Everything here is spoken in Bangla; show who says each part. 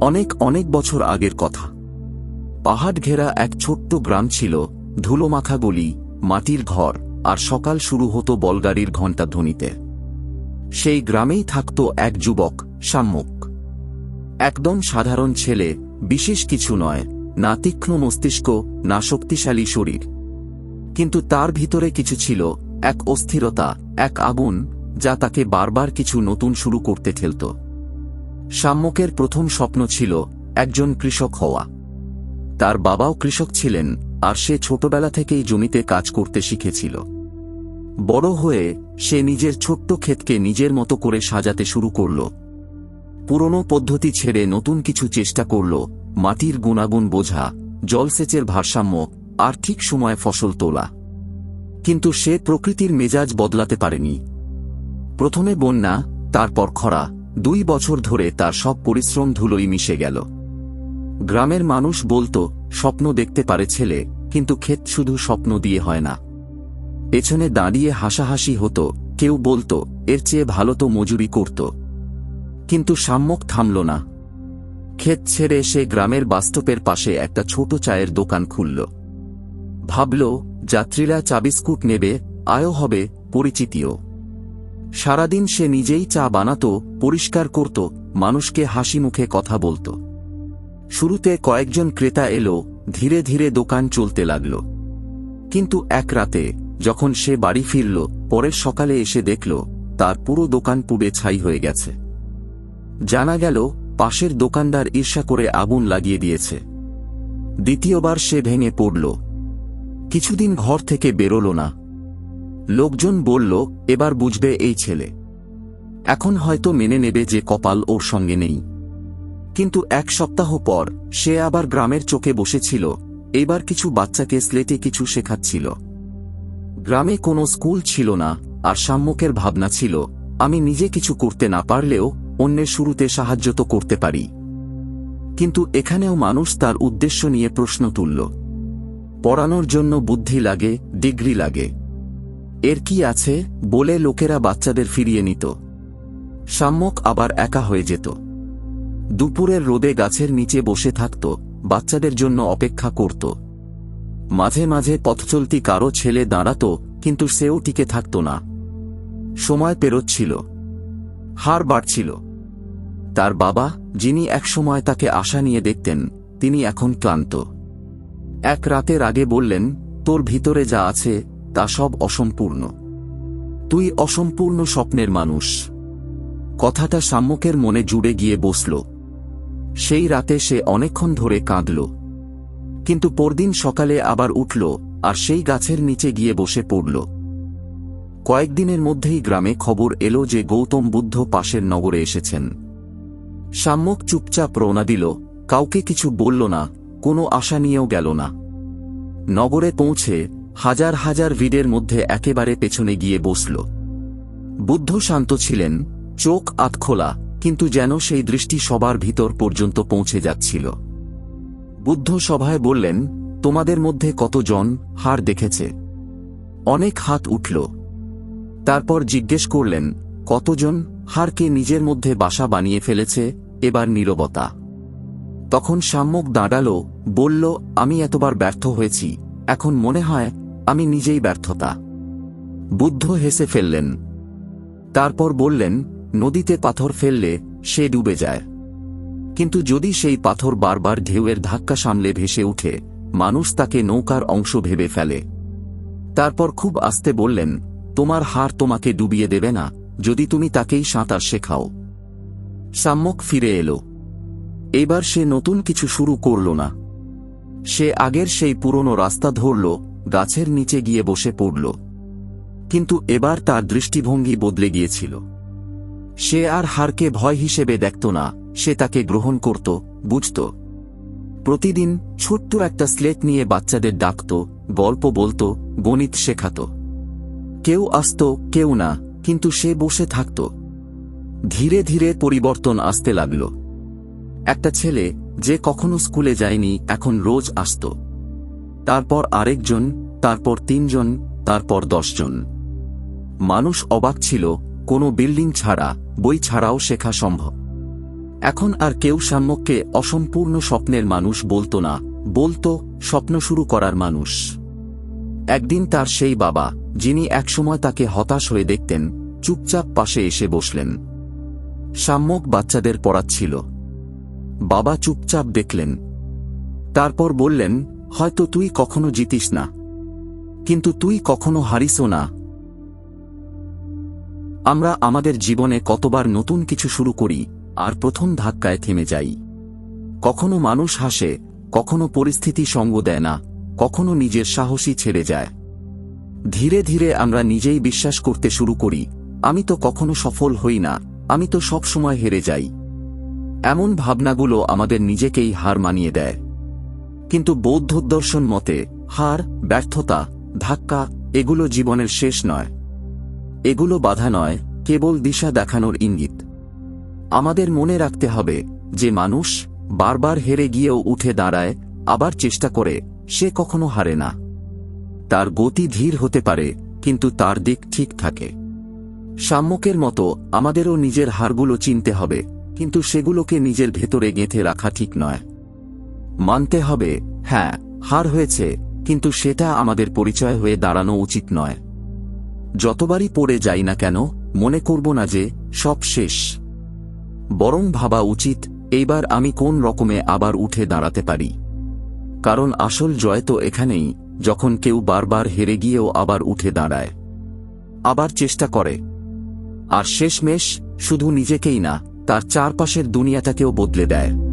Speaker 1: অনেক অনেক বছর আগের কথা। পাহাড় ঘেরা এক ছোট্ট গ্রাম ছিল ধুলোমাখা গলি মাটির ঘর আর সকাল শুরু হতো বলগাড়ির ঘণ্টা ধ্বনিতে। সেই গ্রামেই থাকত এক যুবক, সাম্যক। একদম সাধারণ ছেলে, বিশেষ কিছু নয়, না তীক্ষ্ণ মস্তিষ্ক, না শক্তিশালী শরীর। কিন্তু তার ভিতরে কিছু ছিল, এক অস্থিরতা, এক আগুন, যা তাকে বারবার কিছু নতুন শুরু করতে ঠেলত। সাম্যকের প্রথম স্বপ্ন ছিল একজন কৃষক হওয়া। তার বাবাও কৃষক ছিলেন, আর সে ছোটবেলা থেকেই জমিতে কাজ করতে শিখেছিল। বড় হয়ে সে নিজের ছোট্ট ক্ষেতকে নিজের মতো করে সাজাতে শুরু করল। পুরনো পদ্ধতি ছেড়ে নতুন কিছু চেষ্টা করল, মাটির গুণাগুণ বোঝা, জলসেচের ভারসাম্য, আর ঠিক সময়ে ফসল তোলা। কিন্তু সে প্রকৃতির মেজাজ বদলাতে পারেনি। প্রথমে বন্যা, তারপর খরা দুই বছর ধরে তার সব পরিশ্রম ধুলোই মিশে গেল। গ্রামের মানুষ বলতো, স্বপ্ন দেখতে পারে ছেলে, কিন্তু ক্ষেত শুধু স্বপ্ন দিয়ে হয় না। পেছনে দাঁড়িয়ে হাসাহাসি হতো, কেউ বলতো, এর চেয়ে ভালো তো মজুরি করত। কিন্তু সাম্যক থামল না। ক্ষেত ছেড়ে সে গ্রামের বাস্তবের পাশে একটা ছোট চায়ের দোকান খুলল। ভাবল, যাত্রীরা চা বিস্কুট নেবে, আয়ও হবে, পরিচিতিও। সারাদিন সে নিজেই চা বানাত, পরিষ্কার করত, মানুষকে হাসি মুখে কথা বলত। শুরুতে কয়েকজন ক্রেতা এলো, ধীরে ধীরে দোকান চলতে লাগল। কিন্তু এক রাতে, যখন সে বাড়ি ফিরল, পরের সকালে এসে দেখল, তার পুরো দোকান পুড়ে ছাই হয়ে গেছে। জানা গেল, পাশের দোকানদার ঈর্ষা করে আগুন লাগিয়ে দিয়েছে। দ্বিতীয়বার সে ভেঙে পড়ল। কিছুদিন ঘর থেকে বেরোল না। লোকজন বলল, এবার বুঝবে এই ছেলে। এখন হয়তো মেনে নেবে যে কপাল ওর সঙ্গে নেই। কিন্তু এক সপ্তাহ পর, সে আবার গ্রামের চোখে বসেছিল, এবার কিছু বাচ্চাকে স্লেটে কিছু শেখাচ্ছিল। গ্রামে কোনো স্কুল ছিল না, আর সাম্যকের ভাবনা ছিল, আমি নিজে কিছু করতে না পারলেও অন্যের শুরুতে সাহায্য তো করতে পারি। কিন্তু এখানেও মানুষ তার উদ্দেশ্য নিয়ে প্রশ্ন তুলল। পড়ানোর জন্য বুদ্ধি লাগে, ডিগ্রি লাগে। এর কি আছে বলে লোকেরা বাচ্চাদের ফিরিয়ে নিত। সাম্যক আবার একা হয়ে যেত। দুপুরের রোদে গাছের নিচে বসে থাকত, বাচ্চাদের জন্য অপেক্ষা করত। মাঝে মাঝে পথচলতি কারও ছেলে দাঁড়াত, কিন্তু সেও টিকে থাকত না। সময় পেরোচ্ছিল। হার বাড়ছিল। তার বাবা, যিনি একসময় তাকে আশা নিয়ে দেখতেন, তিনি এখন ক্লান্ত। এক রাতের আগে বললেন, তোর ভিতরে যা আছে তা সব অসম্পূর্ণ। তুই অসম্পূর্ণ স্বপ্নের মানুষ। কথাটা সাম্যকের মনে জুড়ে গিয়ে বসল। সেই রাতে সে অনেকক্ষণ ধরে কাঁদল। কিন্তু পরদিন সকালে আবার উঠল আর সেই গাছের নিচে গিয়ে বসে পড়ল। কয়েকদিনের মধ্যেই গ্রামে খবর এলো যে গৌতম বুদ্ধ পাশের নগরে এসেছেন। সাম্যক চুপচাপ রওনা দিল, কাউকে কিছু বলল না, কোনো আশা নিয়েও গেল না। নগরে পৌঁছে হাজার হাজার ভিড়ের মধ্যে একেবারে পেছনে গিয়ে বসল। বুদ্ধ শান্ত ছিলেন, চোখ আতখোলা কিন্তু যেন সেই দৃষ্টি সবার ভিতর পর্যন্ত পৌঁছে যাচ্ছিল। বুদ্ধ সভায় বললেন, তোমাদের মধ্যে কতজন হার দেখেছে? অনেক হাত উঠল। তারপর জিজ্ঞেস করলেন, কতজন হারকে নিজের মধ্যে বাসা বানিয়ে ফেলেছে, এবার নীরবতা? তখন সাম্যক দাঁড়াল, বলল, আমি এতবার ব্যর্থ হয়েছি, এখন মনে হয় আমি নিজেই ব্যর্থতা। বুদ্ধ হেসে ফেললেন। তারপর বললেন, নদীতে পাথর ফেললে সে ডুবে যায়। কিন্তু যদি সেই পাথর বারবার ঢেউয়ের ধাক্কা সামলে ভেসে উঠে মানুষ তাকে নৌকার অংশ ভেবে ফেলে। তারপর খুব আস্তে বললেন, তোমার হার তোমাকে ডুবিয়ে দেবে না, যদি তুমি তাকেই সাঁতার শেখাও। সাম্যক ফিরে এলো। এবার সে নতুন কিছু শুরু করল না। সে আগের সেই পুরনো রাস্তা ধরল গাছের নিচে গিয়ে বসে পড়ল। কিন্তু এবার তার দৃষ্টিভঙ্গি বদলে গিয়েছিল। সে আর হারকে ভয় হিসেবে দেখত না, সে তাকে গ্রহণ করত, বুঝত। প্রতিদিন ছোট্ট একটা স্লেট নিয়ে বাচ্চাদের ডাকত, গল্প বলত, গণিত শেখাত। কেউ আসত, কেউ না, কিন্তু সে বসে থাকত। ধীরে ধীরে পরিবর্তন আসতে লাগল। একটা ছেলে যে কখনো স্কুলে যায়নি, এখন রোজ আসত। তারপর আরেকজন, তারপর তিনজন, তারপর দশজন। মানুষ অবাক ছিল, কোনো বিল্ডিং ছাড়া, বই ছাড়াও শেখা সম্ভব। এখন আর কেউ সাম্যককে অসম্পূর্ণ স্বপ্নের মানুষ বলতো না, বলতো, স্বপ্ন শুরু করার মানুষ। একদিন তার সেই বাবা, যিনি একসময় তাকে হতাশ হয়ে দেখতেন, চুপচাপ পাশে এসে বসলেন। সাম্যক বাচ্চাদের পড়াচ্ছিল। বাবা চুপচাপ দেখলেন। তারপর বললেন হয়তো তুই কখনো জিতিস না। কিন্তু তুই কখনো হারিসও না। আমরা আমাদের জীবনে কতবার নতুন কিছু শুরু করি, আর প্রথম ধাক্কায় থেমে যাই। কখনো মানুষ হাসে, কখনো পরিস্থিতি সঙ্গ দেয় না, কখনো নিজের সাহসী ছেড়ে যায়। ধীরে ধীরে আমরা নিজেই বিশ্বাস করতে শুরু করি, আমি তো কখনো সফল হই না, আমি তো সব সময় হেরে যাই। এমন ভাবনাগুলো আমাদের নিজেকেই হার মানিয়ে দেয়। কিন্তু বৌদ্ধ দর্শন মতে, হার, ব্যর্থতা, ধাক্কা, এগুলো জীবনের শেষ নয়। এগুলো বাধা নয়, কেবল দিশা দেখানোর ইঙ্গিত। আমাদের মনে রাখতে হবে যে মানুষ বারবার হেরে গিয়েও উঠে দাঁড়ায়, আবার চেষ্টা করে, সে কখনো হারে না। তার গতি ধীর হতে পারে, কিন্তু তার দিক ঠিক থাকে। সাম্যকের মতো আমাদেরও নিজের হারগুলো চিনতে হবে, কিন্তু সেগুলোকে নিজের ভেতরে গেঁথে রাখা ঠিক নয়। মানতে হবে হ্যাঁ হার হয়েছে, কিন্তু সেটা আমাদের পরিচয় হয়ে দাঁড়ানো উচিত নয়। যতবারই পড়ে যাই না কেন, মনে করব না যে, সব শেষ। বরং ভাবা উচিত, এইবার আমি কোন রকমে আবার উঠে দাঁড়াতে পারি। কারণ আসল জয় তো এখানেই, যখন কেউ বারবার হেরে গিয়েও আবার উঠে দাঁড়ায়। আবার চেষ্টা করে। আর শেষমেশ, শুধু নিজেকেই না, তার চারপাশের দুনিয়াটাকেও বদলে দেয়।